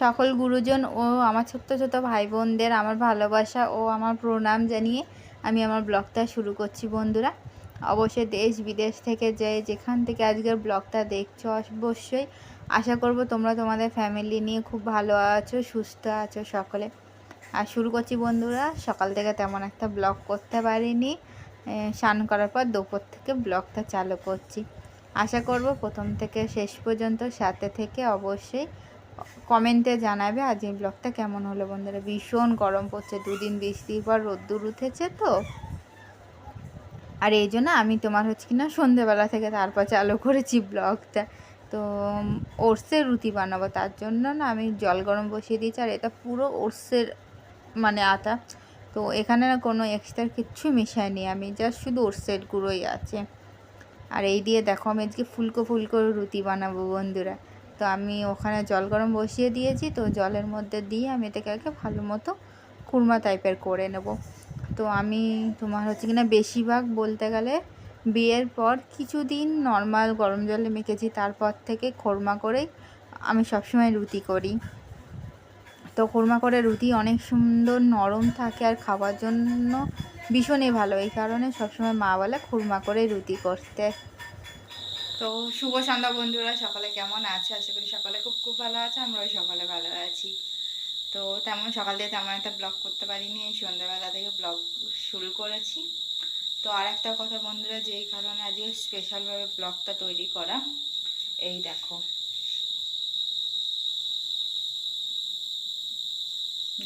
সকল গুরুজন ও আমার ছোট্ট ছোট ভাই বোনদের আমার ভালোবাসা ও আমার প্রণাম জানিয়ে আমি আমার ব্লগটা শুরু করছি বন্ধুরা। অবশ্যই দেশ বিদেশ থেকে যে যেখান থেকে আজকের ব্লগটা দেখছ, অবশ্যই আশা করব তোমরা তোমাদের ফ্যামিলি নিয়ে খুব ভালো আছো, সুস্থ আছো সকলে। আর শুরু করছি বন্ধুরা, সকাল থেকে তেমন একটা ব্লগ করতে পারিনি। স্নান করার পর দুপুর থেকে ব্লগটা চালু করছি। আশা করব প্রথম থেকে শেষ পর্যন্ত সাথে থেকে অবশ্যই কমেন্টে জানাবে আজ এই ব্লগটা কেমন হলো বন্ধুরা? ভীষণ গরম পড়ছে, দুদিন বৃষ্টির পর রোদ্দুর উঠেছে তো। আর এই জন্য আমি তোমার হচ্ছে কি না, সন্ধেবেলা থেকে তারপর চালু করেছি ব্লগটা। তো ওটসের রুটি বানাবো, তার জন্য না আমি জল গরম বসিয়ে দিয়েছি, আর এটা পুরো ওটসের মানে আটা। তো এখানে না কোনো এক্সট্রা কিচ্ছু মিশাইনি আমি জাস্ট শুধু ওটসের গুঁড়োই আছে। আর এই দিয়ে দেখো আমি আজকে ফুলকো ফুলকো রুটি বানাবো বন্ধুরা। তো আমি ওখানে জল গরম বসিয়ে দিয়েছি, তো জলের মধ্যে দিয়ে আমি এটাকে আগে ভালো মতো কুরমা টাইপের করে নেব। তো আমি তোমার হচ্ছে কিনা বেশিরভাগ বলতে গেলে বিয়ের পর কিছুদিন নর্মাল গরম জলে মেখেছি, তারপর থেকে খোরমা করেই আমি সবসময় রুটি করি। তো খোরমা করে রুটি অনেক সুন্দর নরম থাকে আর খাওয়ার জন্য ভীষণই ভালো, এই কারণে সবসময় মা বলে খুরমা করে রুটি করতে। তো শুভ সন্ধ্যা বন্ধুরা, সকালে কেমন আছে? আশা করি সকালে খুব খুব ভালো আছে, আমরাও সকালে ভালো আছি। তো তেমন সকাল দিয়ে তেমন একটা ব্লগ করতে পারিনি, এই সন্ধ্যাবেলা থেকে ব্লগ শুরু করেছি। তো আর একটা কথা বন্ধুরা, যেই কারণে আজকে স্পেশালভাবে ব্লগটা তৈরি করা, এই দেখো।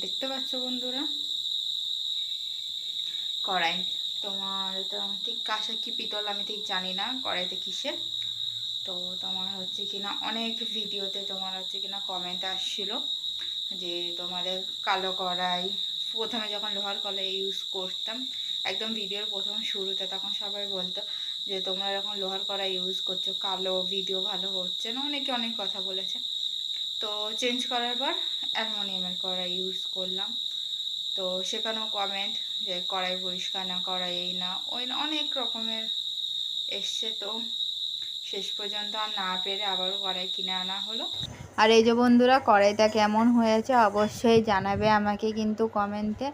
দেখতে পাচ্ছ বন্ধুরা? কড়াই তোমার এটা ঠিক কাঁসা কি পিতল আমি ঠিক জানি না, কড়াইতে কিসের? তো তোমার হচ্ছে কিনা অনেক ভিডিওতে তোমার হচ্ছে কিনা কমেন্ট আসছিল যে তোমাদের কালো কড়াই, প্রথমে যখন লোহার কড়াই ইউজ করতাম, একদম ভিডিওর প্রথম শুরুতে তখন সবাই বলতো যে তোমরা যখন লোহার কড়াই ইউজ করছ, কালো ভিডিও ভালো হচ্ছে না, অনেকে অনেক কথা বলেছে। তো চেঞ্জ করার পর অ্যালমোনিয়ামের কড়াই ইউজ করলাম। তো সেখানেও কমেন্ট যে কড়াই পরিষ্কার না, কড়াই এই না, ওই অনেক রকমের এসছে। তো শেষ পর্যন্ত আর না পেরে আবারও কড়াই কিনে আনা হলো। আর এই যে বন্ধুরা, কড়াইটা কেমন হয়েছে অবশ্যই জানাবে আমাকে কিন্তু কমেন্টে।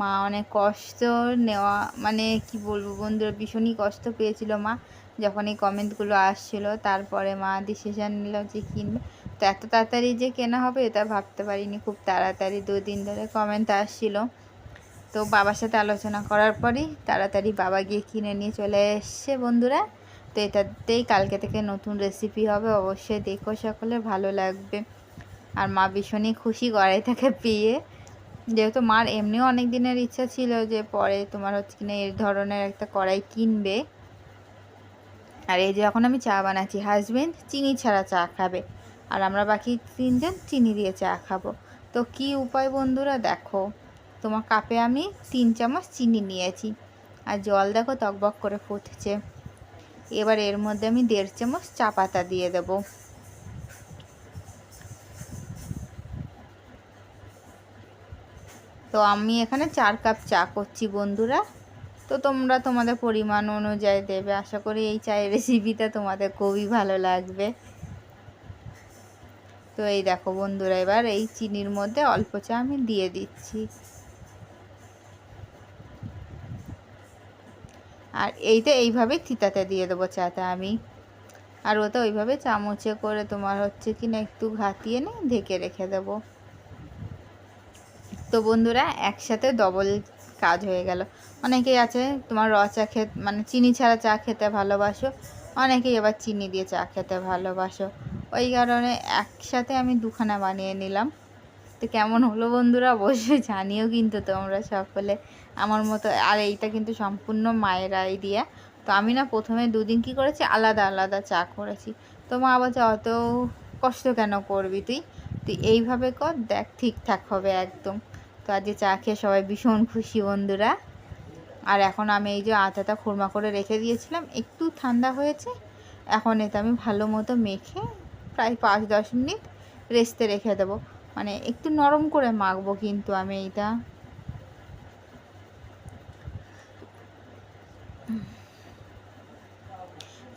মা অনেক কষ্ট নেওয়া মানে কি বলব বন্ধুরা, ভীষণই কষ্ট পেয়েছিল মা যখন এই কমেন্টগুলো আসছিল। তারপরে মা ডিসিশান নিল যে কিনবে। তো এত তাড়াতাড়ি যে কেনা হবে এটা ভাবতে পারিনি, খুব তাড়াতাড়ি দুদিন ধরে কমেন্ট আসছিল। তো বাবার সাথে আলোচনা করার পরই তাড়াতাড়ি বাবা গিয়ে কিনে নিয়ে চলে এসছে বন্ধুরা। তো এটাতেই কালকে থেকে নতুন রেসিপি হবে, অবশ্যই দেখো সকলে, ভালো লাগবে। আর মা ভীষণই খুশি, গড়াই থেকে পেয়ে। যেহেতু মার এমনিও অনেক দিনের ইচ্ছা ছিল যে পরে তোমার হচ্ছে কিনা এই ধরনের একটা কড়াই কিনবে। আর এই যে এখন আমি চা বানাচ্ছি হাজবেন্ড চিনি ছাড়া চা খাবে, আর আমরা বাকি তিনজন চিনি দিয়ে চা খাব। তো কি উপায় বন্ধুরা, দেখো, তোমার কাপে আমি তিন চামচ চিনি নিয়েছি। আর জল দেখো টকবক করে ফুটছে। এবার এর মধ্যে আমি দেড় চামচ চা পাতা দিয়ে দেব। তো আমি এখানে চার কাপ চা করছি বন্ধুরা। তো তোমরা তোমাদের পরিমাণ অনুযায়ী দেবে। আশা করি এই চায়ের রেসিপিটা তোমাদের খুবই ভালো লাগবে। তো এই দেখো বন্ধুরা, এবার এই চিনির মধ্যে অল্প চা আমি দিয়ে দিচ্ছি। আর এইটা এইভাবে থিতাতে দিয়ে দেবো চাটা আমি। আর ওটা ওইভাবে চামচে করে তোমার হচ্ছে কি না একটু ঘাতিয়ে নে ঢেকে রেখে দেব। তো বন্ধুরা, একসাথে ডবল কাজ হয়ে গেল। অনেকেই আছে তোমার র চা খেতে মানে চিনি ছাড়া চা খেতে ভালোবাসো, অনেকেই আবার চিনি দিয়ে চা খেতে ভালোবাসো। ওই কারণে একসাথে আমি দুখানা বানিয়ে নিলাম। তো কেমন হলো বন্ধুরা? অবশ্যই জানিও কিন্তু তোমরা সকলে। আমার মতো, আর এইটা কিন্তু সম্পূর্ণ মায়ের আইডিয়া তো আমি না প্রথমে দুদিন কি করেছি? আলাদা আলাদা চা করেছি। তো মা বলছে, অত কষ্ট কেন করবি তুই? তুই এইভাবে কর, দেখ ঠিকঠাক হবে একদম। তো আজকে চা খেয়ে সবাই ভীষণ খুশি বন্ধুরা। আর এখন আমি এই যে আটাটা খুরমা করে রেখে দিয়েছিলাম, একটু ঠান্ডা হয়েছে। এখন এটা আমি ভালো মতো মেখে প্রায় পাঁচ দশ মিনিট রেস্টে রেখে দেবো। মানে একটু নরম করে মাখবো কিন্তু আমি এইটা।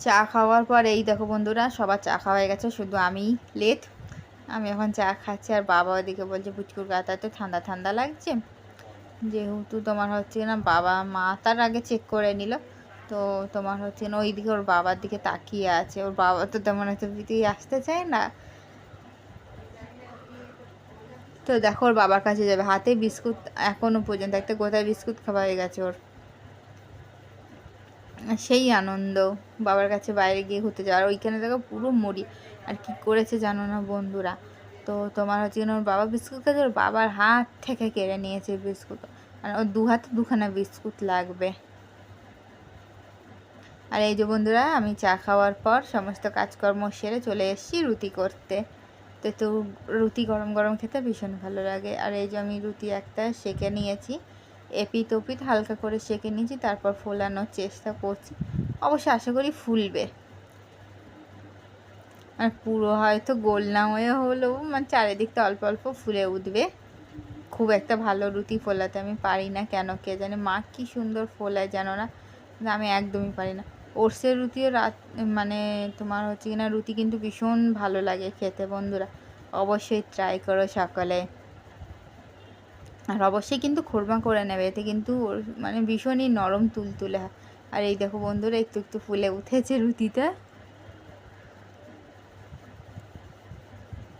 চা খাওয়ার পর এই দেখো বন্ধুরা, সবার চা খাওয়া গেছে, শুধু আমি লেট। আমি এখন চা খাচ্ছি আর বাবা ওদিকে বলছে, পুচকুর গাটা তো ঠান্ডা ঠান্ডা লাগছে। যেহেতু তোমার হচ্ছে না, বাবা, মা তার আগে চেক করে নিল। তো তোমার হচ্ছে না, ওইদিকে ওর বাবার দিকে তাকিয়ে আছে। ওর বাবা তো তেমন ভিতরেই আসতে চায় না। তো দেখো ওর বাবার কাছে যাবে। হাতে বিস্কুট এখনও পর্যন্ত, একটা কোথায় বিস্কুট খাওয়া হয়ে গেছে ওর। সেই আনন্দ, বাবার কাছে বাইরে গিয়ে ঘুরতে যাওয়ার ওইখানে দেখো পুরো মুড়ি। আর কি করেছে জানো না বন্ধুরা? তো তোমার হচ্ছে কিনা ওর বাবা বিস্কুট খাচ্ছে, ওর বাবার হাত থেকে কেড়ে নিয়েছে বিস্কুট। আর ওর দু হাতে দুখানা বিস্কুট লাগবে। আর এই যে বন্ধুরা, আমি চা খাওয়ার পর সমস্ত কাজকর্ম সেরে চলে এসেছি রুটি করতে। তো তো রুটি গরম গরম খেতে ভীষণ ভালো লাগে। আর এই যে আমি রুটি একটা সেকে নিয়েছি এপিট ওপিট হালকা করে সেকে নিয়েছি, তারপর ফোলানোর চেষ্টা করছি। অবশ্য আশা করি ফুলবে। আর পুরো হয়তো গোল না হয়ে হলেও মানে চারিদিকটা অল্প অল্প ফুলে উঠবে। খুব একটা ভালো রুটি ফোলাতে আমি পারি না কেন কে জানে, মা কি সুন্দর ফোলায় জানো না, আমি একদমই পারি না। ওটসের রুটিও রাত মানে তোমার হচ্ছে কিনা রুটি কিন্তু ভীষণ ভালো লাগে খেতে বন্ধুরা। অবশ্যই ট্রাই করো সকালে। আর অবশ্যই কিন্তু খোরমা করে নেবে, এতে কিন্তু মানে ভীষণই নরম তুলতুলে হয়। আর এই দেখো বন্ধুরা, একটু একটু ফুলে উঠেছে রুটিটা।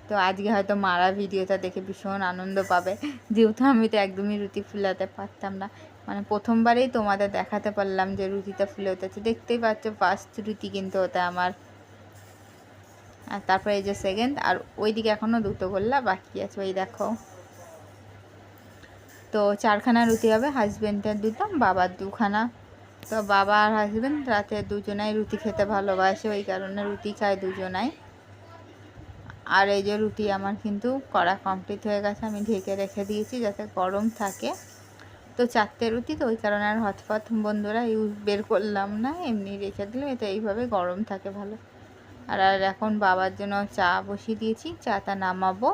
তো আজকে হয়তো মারা ভিডিওটা দেখে ভীষণ আনন্দ পাবে। যেহেতু আমি তো একদমই রুটি ফুলাতে পারতাম না। মানে প্রথমবারেই তোমাদের দেখাতে পারলাম যে রুটিটা ফুলে উঠেছে। দেখতেই পাচ্ছ ফার্স্ট রুটি কিন্তু ওটা আমার। আর তারপরে এই যে সেকেন্ড আর ওইদিকে এখনও দুটো গোল্লা বাকি আছে, ওই দেখো। তো চারখানা রুটি হবে হাজব্যান্ডের দুটো, বাবার দুখানা। তো বাবা আর হাজব্যান্ড রাতে দুজনাই রুটি খেতে ভালোবাসে, ওই কারণে রুটি খায় দুজনাই। আর এই যে রুটি আমার কিন্তু করা কমপ্লিট হয়ে গেছে, আমি ঢেকে রেখে দিয়েছি যাতে গরম থাকে। তো চারটে রুটি তো ওই কারণে আর হটপট বন্ধুরা ইউজ বের করলাম না, এমনি রেখে দিলাম এটা এইভাবে গরম থাকে ভালো। আর আর এখন বাবার জন্য চা বসিয়ে দিয়েছি, চাটা নামাবো।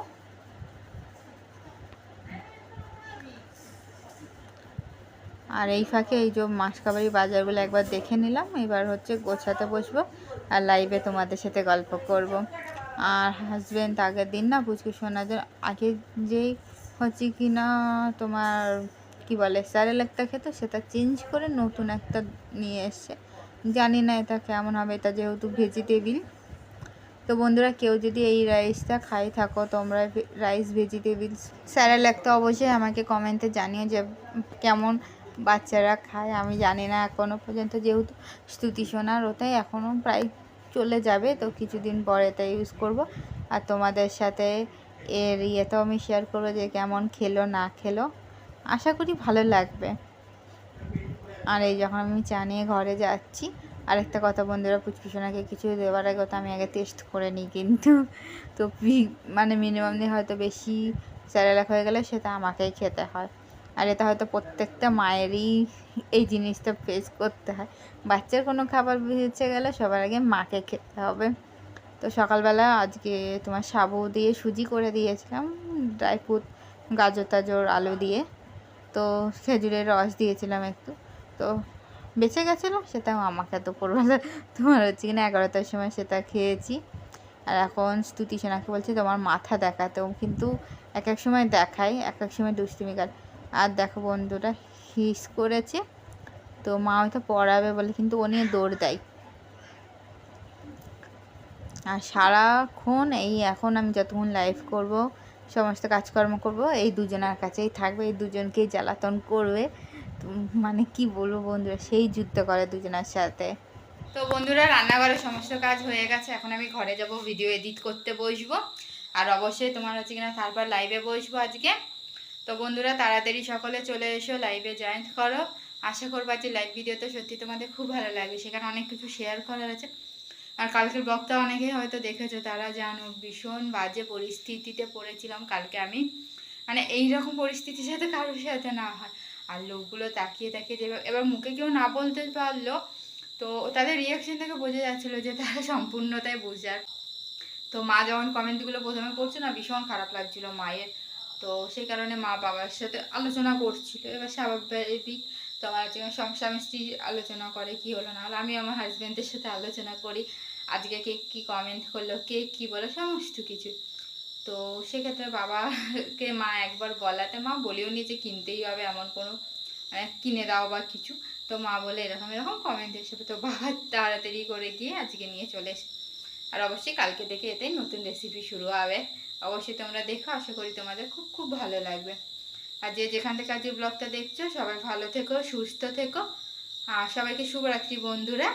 আর এই ফাঁকে এই যে মাসকাবারি বাজারগুলো একবার দেখে নিলাম, এবার হচ্ছে গোছাতে বসবো আর লাইভে তোমাদের সাথে গল্প করব। আর হাজব্যান্ড আগের দিন না পুচকু শোনা যে আগে যেই হচ্ছে কি না তোমার কি বলে স্যারেলাকটা খেত, সেটা চেঞ্জ করে নতুন একটা নিয়ে এসছে। জানি না এটা কেমন হবে, এটা যেহেতু ভেজিটেবিল তো বন্ধুরা, কেউ যদি এই রাইসটা খাই থাকো, তোমরা রাইস ভেজিটেবিলস স্যারেলাকটা অবশ্যই আমাকে কমেন্টে জানিও যে কেমন বাচ্চারা খায়, আমি জানি না এখনও পর্যন্ত, যেহেতু স্তুতি সোনার ওটাই এখনও প্রায় চলে যাবে, তো কিছুদিন পরে এটা ইউজ করব। আর তোমাদের সাথে এর ইয়েটাও আমি শেয়ার করব যে কেমন খেলো, না খেলো। আশা করি ভালো লাগবে। আর এই যখন আমি চা নিয়ে ঘরে যাচ্ছি, আরেকটা কথা বন্ধুরা পুচকুসোনাকে কিছু দেওয়ার আগে তো আমি আগে টেস্ট করে নিই কিন্তু। তো মানে মিনিমাম দিয়ে হয়তো বেশি স্যারেলাক হয়ে গেলে সেটা আমাকেই খেতে হয়। আর এটা হয়তো প্রত্যেকটা মায়েরই এই জিনিসটা ফেস করতে হয়। বাচ্চার কোনো খাবার বেঁচে গেলে সবার আগে মাকে খেতে হবে। তো সকালবেলা আজকে তোমার সাবু দিয়ে সুজি করে দিয়েছিলাম, ড্রাই ফ্রুট, গাজর তাজর আলু দিয়ে। তো খেজুরের রস দিয়েছিলাম একটু। তো বেঁচে গেছিল, সেটা আমাকে তো দুপুরবেলা তোমার হচ্ছে কিনা এগারোটার সময় সেটা খেয়েছি। আর এখন স্তুতি সেনাকে বলছে, তোমার মাথা দেখাতেও কিন্তু এক এক সময় দেখায়, এক এক সময় দুষ্টুমি কার। আর দেখো বন্ধুরা, হিস করেছে। তো মা হয়তো পড়াবে বলে কিন্তু ও নিয়ে দৌড় দেয়। আর সারাক্ষণ এই এখন আমি যতক্ষণ লাইভ করব সমস্ত কাজকর্ম করব, এই দুজনের কাছেই থাকবে, এই দুজনকেই জ্বালাতন করবে। মানে কি বলব বন্ধুরা, সেই যুদ্ধ করে দুজনের সাথে। তো বন্ধুরা রান্নাঘরের সমস্ত কাজ হয়ে গেছে, এখন আমি ঘরে যাব, ভিডিও এডিট করতে বসবো। আর অবশ্যই তোমার হচ্ছে কিনা তারপর লাইভে বসবো আজকে। তো বন্ধুরা, তাড়াতাড়ি সকলে চলে এসো লাইভে জয়েন করো। আশা করব যে লাইভ ভিডিওতে সত্যি তোমাদের খুব ভালো লাগবে, সেখানে অনেক কিছু শেয়ার করার আছে। আর কালকের ব্লগটা অনেকেই হয়তো দেখেছ, তারা জানো, ভীষণ বাজে পরিস্থিতিতে পড়েছিলাম, কালকে আমি। মানে এই রকম পরিস্থিতির সাথে কারোর সাথে না হয়। আর লোকগুলো তাকিয়ে তাকিয়ে যে এবার মুখে কেউ না বলতে পারল, তো তাদের রিয়াকশন থেকে বোঝা যাচ্ছিল যে তারা সম্পূর্ণতাই বোঝার। তো মা যখন কমেন্টগুলো প্রথমে পড়ছে না, ভীষণ খারাপ লাগছিল মায়ের। তো সেই কারণে মা বাবার সাথে আলোচনা করছিল। এবার স্বাভাবিক তো আমার স্ত্রী আলোচনা করে, কি হলো না হলো আমি আমার হাজব্যান্ডের সাথে আলোচনা করি। আজকে কে কী কমেন্ট করল, কে কী বলো সমস্ত কিছু। তো সেক্ষেত্রে বাবাকে মা একবার বলাতে, মা বলেও নি যে কিনতেই হবে এমন কোনো মানে কিনে দাও বা কিছু। তো মা বলে এরকম এরকম কমেন্ট হিসেবে তো বাবা তাড়াতাড়ি করে গিয়ে আজকে নিয়ে চলে এসে আর অবশ্যই কালকে থেকে এতে নতুন রেসিপি শুরু হবে। অবশ্যই তোমরা দেখো, আশা করি তোমাদের খুব খুব ভালো লাগবে। আর যে যেখান থেকে আজকে ব্লগটা দেখছ, সবাই ভালো থেকো, সুস্থ থেকো। আর সবাইকে শুভরাত্রি বন্ধুরা।